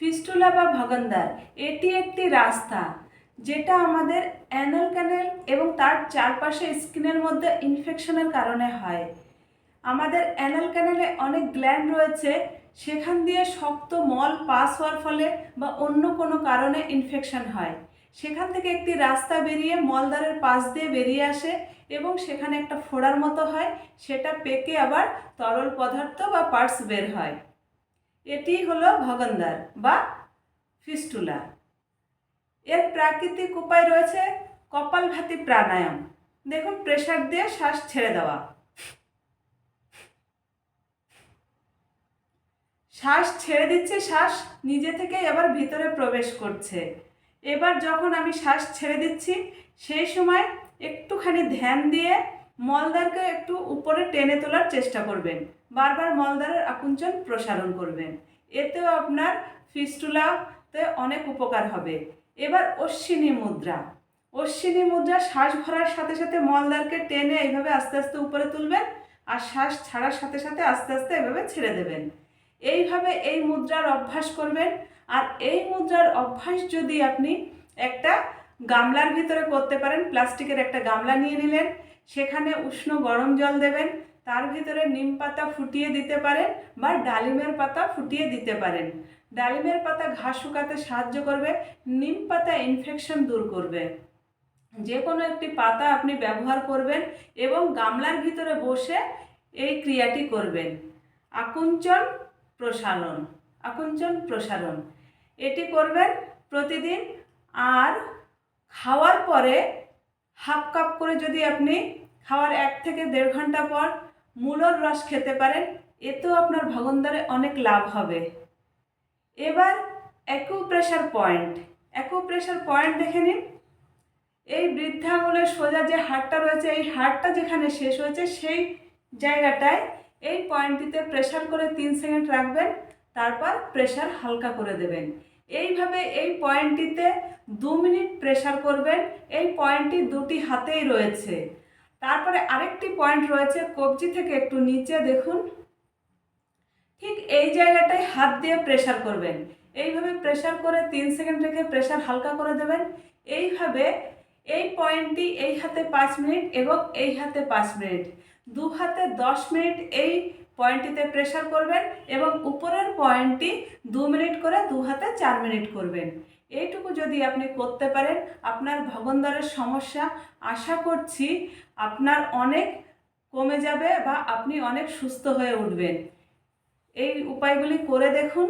Fistula বা ভগন্দার এটি একটি রাস্তা যেটা আমাদের অ্যানাল ক্যানেল এবং তার চারপাশে স্কিনের মধ্যে ইনফেকশনের কারণে হয়। আমাদের অ্যানাল ক্যানেলে অনেক গ্ল্যান্ড রয়েছে, সেখান দিয়ে শক্ত মল পাস হওয়ার ফলে বা অন্য কোনো কারণে ইনফেকশন হয়। সেখান থেকে একটি রাস্তা বেরিয়ে মলদ্বারের পাশ দিয়ে বেরিয়ে আসে এবং সেখানে একটা ফোড়ার মতো হয়, সেটা পেকে আবার তরল পদার্থ বা পার্টস বের হয়। এটি হলো ভগন্দার বা ফিস্টুলা। এর প্রাকৃতিক উপায় রয়েছে কপালভাতি প্রাণায়াম। দেখুন প্রেশার দিয়ে শ্বাস ছেড়ে দেওয়া। শ্বাস ছেড়ে দিচ্ছে, শ্বাস নিজে থেকেই এবার ভিতরে প্রবেশ করছে। এবার যখন আমি শ্বাস ছেড়ে দিচ্ছি, সেই সময় একটুখানি ধ্যান দিয়ে মলদ্বারকে একটু উপরে টেনে তোলার চেষ্টা করবেন। বারবার মলদ্বারের আকুঞ্চন প্রসারণ করবেন। এতেও আপনার ফিস্টুলাতে অনেক উপকার হবে। এবার অশ্বিনী মুদ্রা। অশ্বিনী মুদ্রা শ্বাস ভরার সাথে সাথে মলদ্বারকে টেনে এইভাবে আস্তে আস্তে উপরে তুলবেন আর শ্বাস ছাড়ার সাথে সাথে আস্তে আস্তে এভাবে ছেড়ে দেবেন। এইভাবে এই মুদ্রার অভ্যাস করবেন আর এই মুদ্রার অভ্যাস যদি আপনি একটা গামলার ভিতরে করতে পারেন, প্লাস্টিকের একটা গামলা নিয়ে নিলেন সেখানে উষ্ণ গরম জল দেবেন। তার ভিতরে নিম পাতা ফুটিয়ে দিতে পারেন বা ডালিমের পাতা ফুটিয়ে দিতে পারেন। ডালিমের পাতা ঘাস শুকাতে সাহায্য করবে, নিম পাতা ইনফেকশন দূর করবে। যে কোনো একটি পাতা আপনি ব্যবহার করবেন এবং গামলার ভিতরে বসে এই ক্রিয়াটি করবেন। আকুঞ্চন প্রসারণ আকুঞ্চন প্রসারণ। এটি করবেন প্রতিদিন আর খাওয়ার পরে হাফ কাপ করে যদি আপনি খাওয়ার এক থেকে দেড় ঘণ্টা পর মূলর রস খেতে পারেন, এতেও আপনার ভগন্দারে অনেক লাভ হবে। এবার অ্যাকুপ্রেশার পয়েন্ট অ্যাকুপ্রেশার পয়েন্ট দেখে নিন। এই বৃদ্ধাঙ্গুলের সোজা যে হাড়টা রয়েছে, এই হাড়টা যেখানে শেষ হয়েছে, সেই জায়গাটায় এই পয়েন্টটিতে প্রেশার করে তিন সেকেন্ড রাখবেন, তারপর প্রেশার হালকা করে দেবেন। এইভাবে এই পয়েন্টটিতে দু মিনিট প্রেশার করবেন। এই পয়েন্টটি দুটি হাতেই রয়েছে। তারপরে আরেকটি পয়েন্ট রয়েছে, কবজি থেকে একটু নিচে দেখুন। ঠিক এই জায়গাটায় হাত দিয়ে প্রেশার করবেন। এইভাবে প্রেশার করে তিন সেকেন্ড রেখে প্রেশার হালকা করে দেবেন। এইভাবে এই পয়েন্টটি এই হাতে পাঁচ মিনিট এবং এই হাতে পাঁচ মিনিট দু হাতে দশ মিনিট এই পয়েন্টটিতে প্রেশার করবেন এবং উপরের পয়েন্টটি দু মিনিট করে দু হাতে চার মিনিট করবেন। এইটুকু যদি আপনি করতে পারেন, আপনার ভগন্দরের সমস্যা, আশা করছি আপনার অনেক কমে যাবে বা আপনি অনেক সুস্থ হয়ে উঠবেন। এই উপায়গুলি করে দেখুন